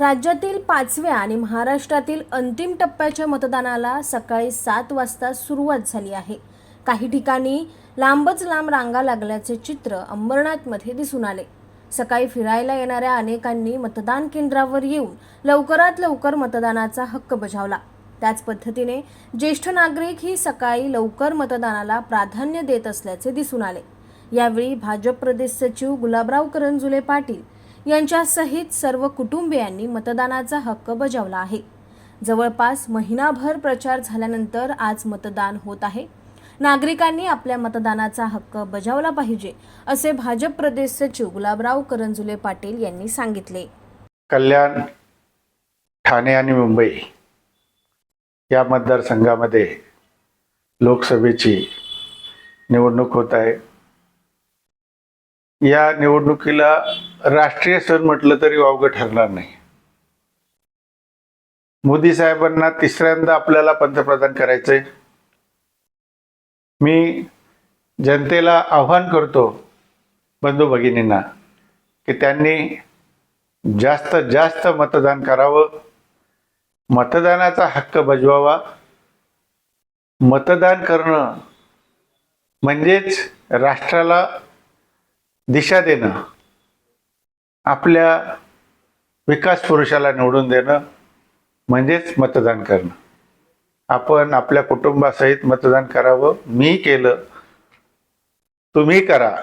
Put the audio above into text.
राज्यातील पाचव्या आणि महाराष्ट्रातील अंतिम टप्प्याच्या मतदानाला सकाळी सात वाजता सुरुवात झाली आहे. काही ठिकाणी लांबच लांब रांगा लागल्याचे चित्र अंबरनाथमध्ये दिसून आले. सकाळी फिरायला येणाऱ्या अनेकांनी मतदान केंद्रावर येऊन लवकरात लवकर मतदानाचा हक्क बजावला. त्याच पद्धतीने ज्येष्ठ नागरिक ही सकाळी लवकर मतदानाला प्राधान्य देत असल्याचे दिसून आले. यावेळी भाजप प्रदेश सचिव गुलाबराव करंजुले पाटील यांच्यासहित सर्व कुटुंबियांनी मतदानाचा हक्क बजावला आहे. जवळपास महिनाभर प्रचार झाल्यानंतर आज मतदान होत आहे. नागरिकांनी आपल्या मतदानाचा हक्क बजावला पाहिजे असे भाजप प्रदेश सचिव गुलाबराव करंजुले पाटील यांनी सांगितले. कल्याण ठाणे आणि मुंबई या मतदारसंघामध्ये लोकसभेची निवडणूक होत आहे. या निवडणुकीला राष्ट्रीय सण म्हटलं तरी वावगं ठरणार नाही. मोदी साहेबांना तिसऱ्यांदा आपल्याला पंतप्रधान करायचंय. मी जनतेला आव्हान करतो बंधू भगिनींना की त्यांनी जास्त जास्त मतदान करावं. मतदानाचा हक्क बजवावा. मतदान करणं म्हणजेच राष्ट्राला दिशा देणं आपल्या विकास पुरुषाला निवडून देणं म्हणजेच मतदान करणं. आपण आपल्या कुटुंबासहित मतदान करावं मी केलं तुम्ही करा.